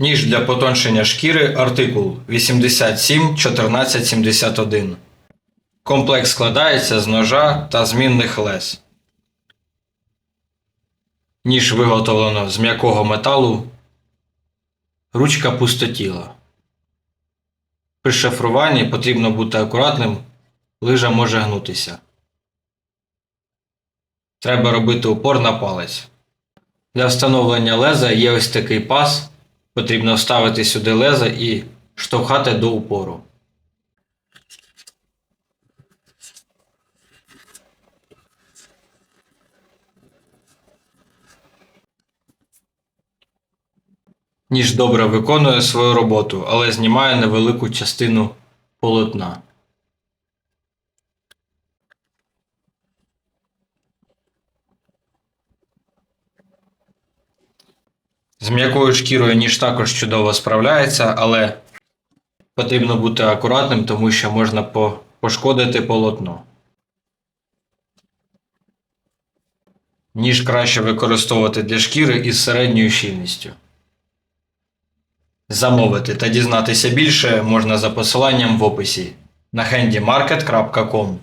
Ніж для потоншення шкіри артикул 87 1471. Комплект складається з ножа та змінних лез. Ніж виготовлено з м'якого металу. Ручка пустотіла. При шифруванні потрібно бути акуратним, лижа може гнутися. Треба робити упор на палець. Для встановлення леза є ось такий паз. Потрібно вставити сюди леза і штовхати до упору. Ніж добре виконує свою роботу, але знімає невелику частину полотна. М'якою шкірою ніж також чудово справляється, але потрібно бути акуратним, тому що можна по- пошкодити полотно. Ніж краще використовувати для шкіри із середньою щільністю. Замовити та дізнатися більше можна за посиланням в описі на handymarket.com.